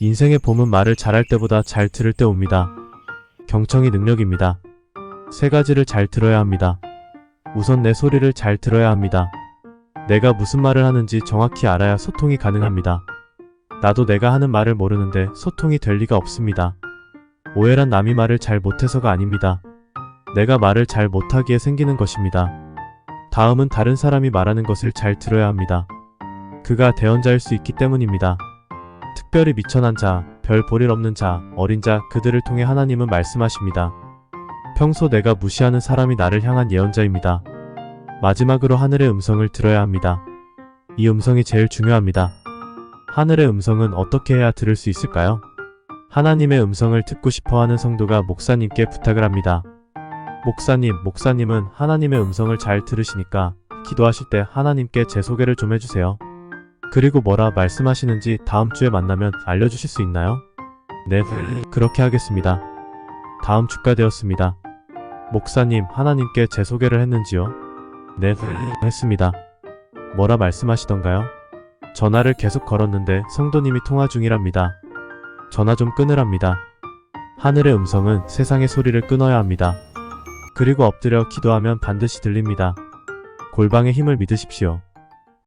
인생의 봄은 말을 잘할 때보다 잘 들을 때 옵니다. 경청이 능력입니다. 세 가지를 잘 들어야 합니다. 우선 내 소리를 잘 들어야 합니다. 내가 무슨 말을 하는지 정확히 알아야 소통이 가능합니다. 나도 내가 하는 말을 모르는데 소통이 될 리가 없습니다. 오해란 남이 말을 잘 못해서가 아닙니다. 내가 말을 잘 못하기에 생기는 것입니다. 다음은 다른 사람이 말하는 것을 잘 들어야 합니다. 그가 대언자일 수 있기 때문입니다. 특별히 미천한 자, 별 볼일 없는 자, 어린 자, 그들을 통해 하나님은 말씀하십니다. 평소 내가 무시하는 사람이 나를 향한 예언자입니다. 마지막으로 하늘의 음성을 들어야 합니다. 이 음성이 제일 중요합니다. 하늘의 음성은 어떻게 해야 들을 수 있을까요? 하나님의 음성을 듣고 싶어 하는 성도가 목사님께 부탁을 합니다. 목사님, 목사님은 하나님의 음성을 잘 들으시니까 기도하실 때 하나님께 제 소개를 좀 해주세요. 그리고 뭐라 말씀하시는지 다음 주에 만나면 알려주실 수 있나요? 네, 그렇게 하겠습니다. 다음 주가 되었습니다. 목사님, 하나님께 제 소개를 했는지요? 네, 했습니다. 뭐라 말씀하시던가요? 전화를 계속 걸었는데 성도님이 통화 중이랍니다. 전화 좀 끊으랍니다. 하늘의 음성은 세상의 소리를 끊어야 합니다. 그리고 엎드려 기도하면 반드시 들립니다. 골방의 힘을 믿으십시오.